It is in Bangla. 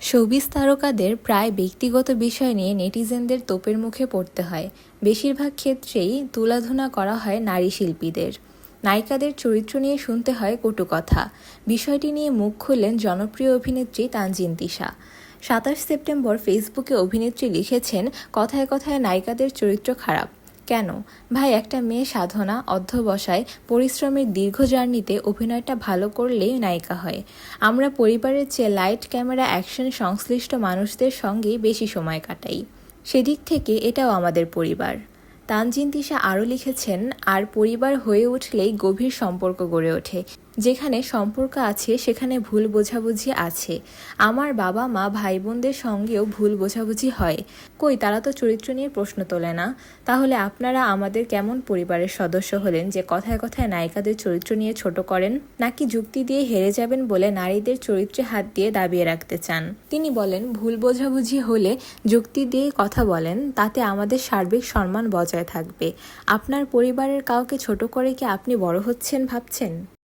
শোবিজ তারকাদের প্রায় ব্যক্তিগত বিষয় নিয়ে নেটিজেনদের তোপের মুখে পড়তে হয়। বেশিরভাগ ক্ষেত্রেই তুলাধুনা করা হয় নারী শিল্পীদের। নায়িকাদের চরিত্র নিয়ে শুনতে হয় কটু কথা। বিষয়টি নিয়ে মুখ খুললেন জনপ্রিয় অভিনেত্রী তানজিন তিশা। সাতাশ সেপ্টেম্বর ফেসবুকে অভিনেত্রী লিখেছেন, কথায় কথায় নায়িকাদের চরিত্র খারাপ। কেন? ভাই, একটা মেয়ে সাধনা, অধ্যবসায়, পরিশ্রমের দীর্ঘ জার্নিতে অভিনয়টা ভালো করলেই নায়িকা হয়। আমরা পরিবারের চেয়ে লাইট ক্যামেরা অ্যাকশন সংশ্লিষ্ট মানুষদের সঙ্গে বেশি সময় কাটাই। সেদিক থেকে এটাও আমাদের পরিবার। তানজিন তিশা আরও লিখেছেন, আর পরিবার হয়ে উঠলেই গভীর সম্পর্ক গড়ে ওঠে। যেখানে সম্পর্ক আছে, সেখানে ভুল বোঝাবুঝি আছে। আমার বাবা মা ভাই বোনদের সঙ্গেও ভুল বোঝাবুঝি হয়। কই, তারা তো চরিত্র নিয়ে প্রশ্ন তোলে না। তাহলে আপনারা আমাদের কেমন পরিবারের সদস্য হলেন যে কথায় কথায় নায়িকাদের চরিত্র নিয়ে ছোট করেন, নাকি যুক্তি দিয়ে হেরে যাবেন বলে নারীদের চরিত্রে হাত দিয়ে দাবিয়ে রাখতে চান? তিনি বলেন, ভুল বোঝাবুঝি হলে যুক্তি দিয়ে কথা বলেন, তাতে আমাদের সার্বিক সম্মান বজায় থাকবে। আপনার পরিবারের কাউকে ছোট করে কি আপনি বড় হচ্ছেন ভাবছেন?